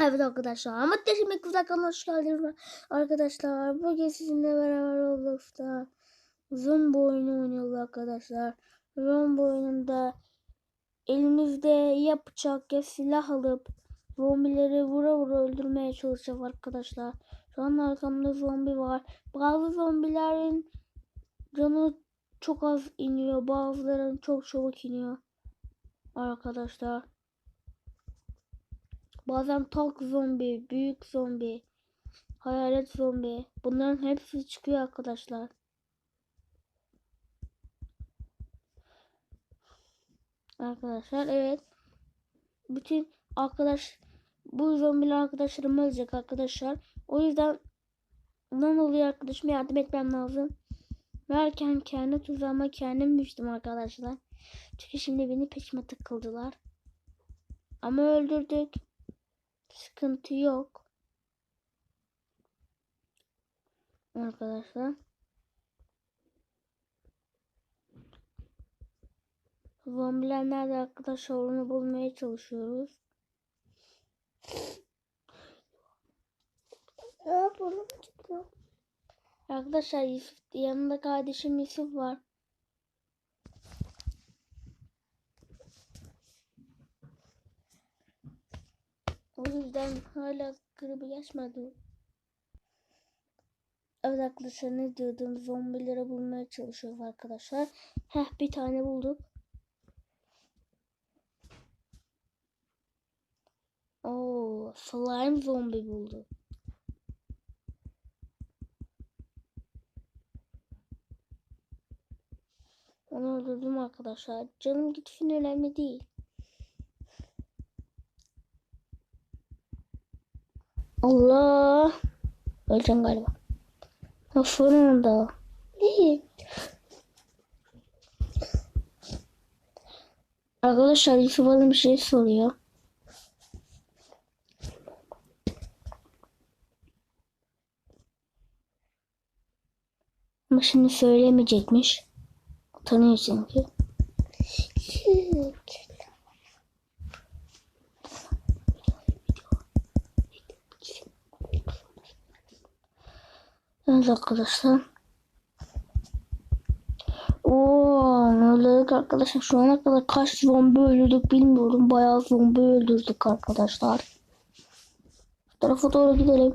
Evet arkadaşlar. Ama demek güzel hoş geldiniz arkadaşlar. Bugün sizinle beraber Roblox'ta zombi oyunu oynuyoruz arkadaşlar. Zombi oyununda elimizde ya bıçak ya silah alıp zombileri vura vura öldürmeye çalışacağız arkadaşlar. Şu an arkamda zombi var. Bazı zombilerin canı çok az iniyor. Bazılarının çok çabuk iniyor. Arkadaşlar. Bazen tok zombi, büyük zombi, hayalet zombi. Bunların hepsi çıkıyor arkadaşlar. Arkadaşlar evet. Bütün arkadaş bu zombiler arkadaşlarım ölecek arkadaşlar. O yüzden lan oluyor arkadaşım yardım etmem lazım. Verken kendi tuzağıma kendim düştüm arkadaşlar. Çünkü şimdi beni peşime takıldılar. Ama öldürdük. Sıkıntı yok. Arkadaşlar. Zombiler nerede arkadaşlar onu bulmaya çalışıyoruz. Arkadaşlar Yusuf, yanında kardeşim Yusuf var. O yüzden hala grubu geçmedi. Evet arkadaşlar ne diyordum zombileri bulmaya çalışıyoruz arkadaşlar. Heh bir tane bulduk. Oo slime zombi bulduk. Onu öldürdüm arkadaşlar. Canım gitsin önemli değil. Allah. Öleceğim galiba. Ha. İyi. Arkadaşlar Yusuf bana bir şey soruyor. Ama şimdi söylemeyecekmiş. Tanıyor çünkü. Evet arkadaşlar. Oo, ne öldürdük arkadaşlar. Şu ana kadar kaç zombi öldürdük bilmiyorum. Bayağı zombi öldürdük arkadaşlar. Şu tarafa doğru gidelim.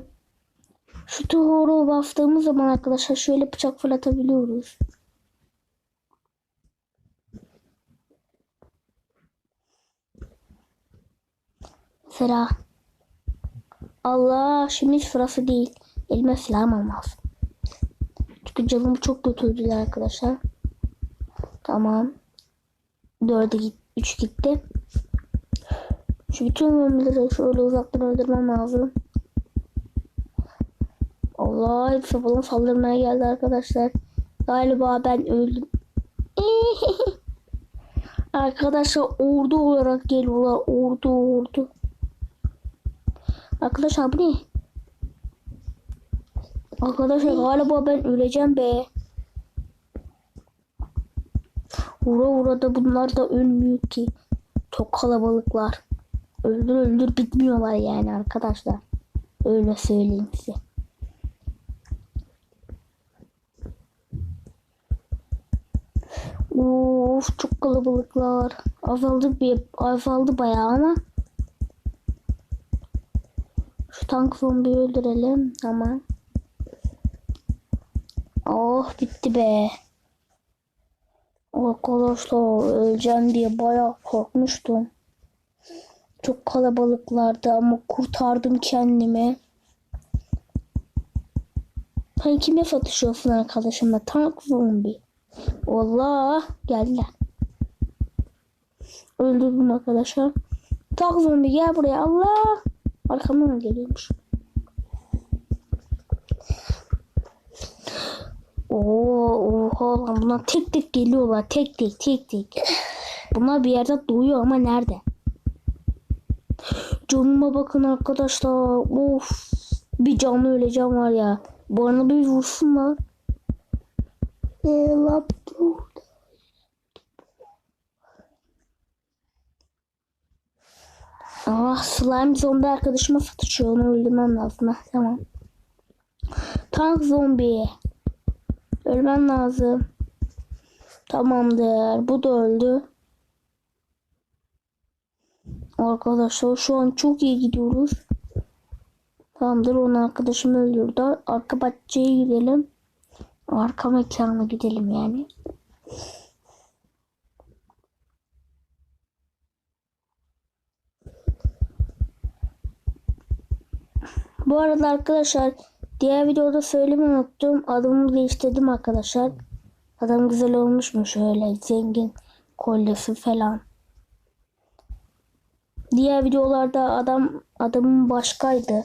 Şu doğru bastığımız zaman arkadaşlar şöyle bıçak fırlatabiliyoruz. Sıra. Allah şimdi hiç sırası değil. Elime silah almam lazım. Çünkü canımı çok götürdüler arkadaşlar. Tamam. Dörde git, üç gitti. Şu bütün zombileri şöyle uzaktan öldürmem lazım. Allah hepsi falan saldırmaya geldi arkadaşlar. Galiba ben öldüm. arkadaşlar ordu olarak geliyorlar. Ordu ordu. Arkadaşlar bu ne? Arkadaşlar galiba ben öleceğim be. Vura vura da bunlar da ölmüyor ki. Çok kalabalıklar. Öldür öldür bitmiyorlar yani arkadaşlar. Öyle söyleyeyim size. Of çok kalabalıklar. Azaldı bir azaldı bayağı ama. Şu tank zombiyi öldürelim. Tamam. Oh bitti be. Arkadaşlar öleceğim diye bayağı korkmuştum. Çok kalabalıklardı ama kurtardım kendimi. Sen kime satışıyorsun arkadaşımla? Tank zombi. Allah geldiler. Öldürdüm arkadaşlar. Tank zombi gel buraya Allah. Arkamdan geliyormuş? Oo, oha lan bunlar tek tek geliyorlar. Tek tek tek tek. Bunlar bir yerde duyuyor ama nerede? Canıma bakın arkadaşlar. Of. Bir canlı öleceğim var ya. Bana bir vursunlar. Eee lan burada. Ah slime zombi arkadaşıma satışıyor. Onu öldürmem lazım. Heh, tamam. Tank zombi. Ölmem lazım. Tamamdır. Bu da öldü. Arkadaşlar şu an çok iyi gidiyoruz. Tamamdır. Onu arkadaşım öldürdü. Arka bahçeye gidelim. Arka mekana gidelim yani. Bu arada arkadaşlar diğer videoda söylemeyi unuttum. Adımı değiştirdim arkadaşlar. Adam güzel olmuş mu şöyle zengin kolyesi falan. Diğer videolarda adam adamın başkaydı.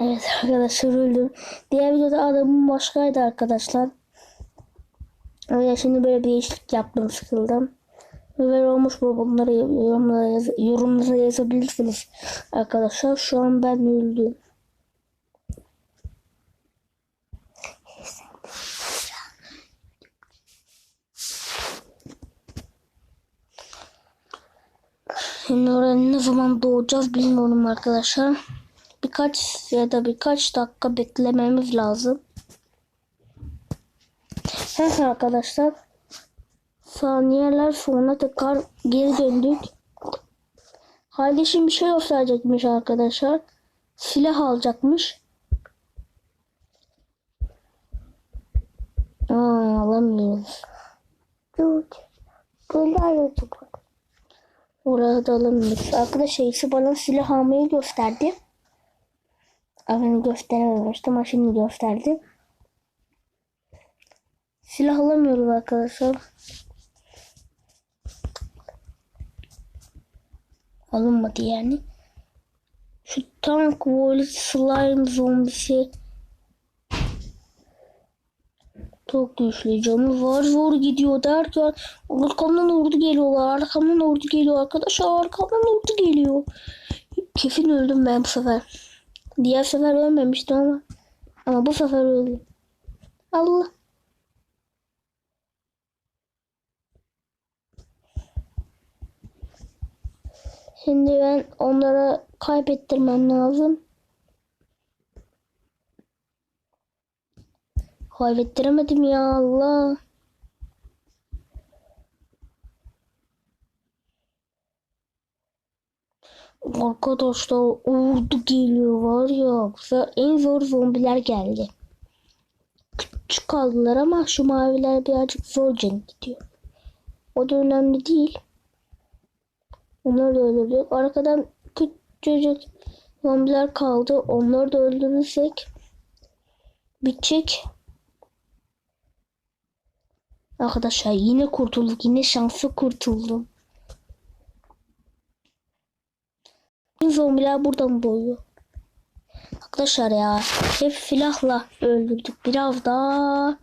Evet arkadaşlar öldüm. Diğer videoda adamın başkaydı arkadaşlar. Öyle şimdi böyle bir değişiklik yaptım sıkıldım. Böyle olmuş mu bunları yorumlara, yaz yorumlara yazabilirsiniz arkadaşlar. Şu an ben öldüm. Oraya ne zaman doğacağız bilmiyorum arkadaşlar. Birkaç ya da birkaç dakika beklememiz lazım. Heh arkadaşlar. Saniyeler sonra tekrar geri döndük. Kardeşim bir şey gösterecekmiş arkadaşlar. Silah alacakmış. Aa, alamıyoruz. Dur. Böyle arıyorduk. Oraya da. Arkadaşlar ise bana silah almayı gösterdi. Ama gösterememiştim ama şimdi gösterdi. Silah alamıyoruz arkadaşlar. Alınmadı yani. Şu tank böyle slime zombisi çok güçlü canı var zor gidiyor derken arkamdan ordu geliyorlar arkamdan ordu geliyor arkadaşlar arkamdan ordu geliyor. Kesin öldüm ben bu sefer. Diğer sefer ölmemiştim ama ama bu sefer öldüm. Allah. Şimdi ben onlara kaybettirmem lazım. Kaybettiremedim ya Allah. Arkadaşlar ordu geliyor var ya. En zor zombiler geldi. Küçük kaldılar ama şu maviler birazcık zor can gidiyor. O da önemli değil. Onları da öldürdük. Arkadan küçücük zombiler kaldı. Onları da öldürürsek bitecek. Arkadaşlar yine kurtulduk. Yine şanslı kurtuldum. Zombiler buradan doğuyor. Arkadaşlar ya hep silahla öldürdük. Biraz daha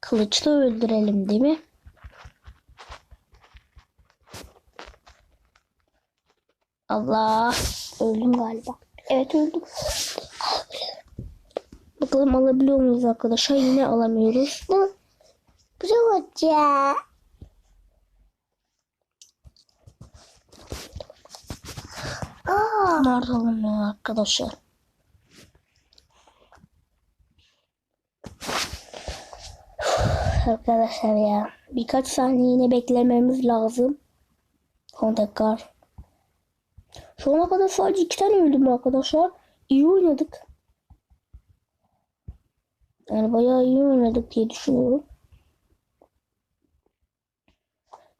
kılıçla öldürelim değil mi? Allah. Öldüm galiba. Evet öldüm. Bakalım alabiliyor muyuz arkadaşlar? Yine alamıyoruz. Hoca. Aa. Nerede arkadaşlar? Arkadaşlar ya birkaç saniye yine beklememiz lazım. Son tekrar. Şu ana kadar sadece iki tane öldüm arkadaşlar. İyi oynadık. Yani bayağı iyi oynadık diye düşünüyorum.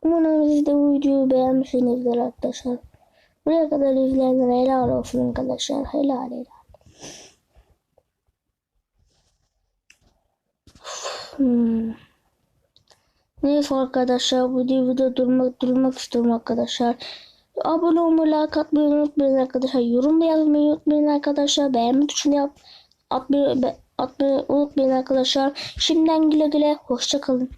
Umarım siz bu videoyu beğenmişsinizdir arkadaşlar. Buraya kadar izleyenlere helal olsun arkadaşlar. Helal helal. Hmm. Neyse arkadaşlar bu videoda durmak durmak istiyorum arkadaşlar. Abone olmayı, like atmayı unutmayın arkadaşlar. Yorum da yazmayı unutmayın arkadaşlar. Beğenme tuşunu yap. Atmayı, atmayı unutmayın arkadaşlar. Şimdiden güle güle. Hoşçakalın.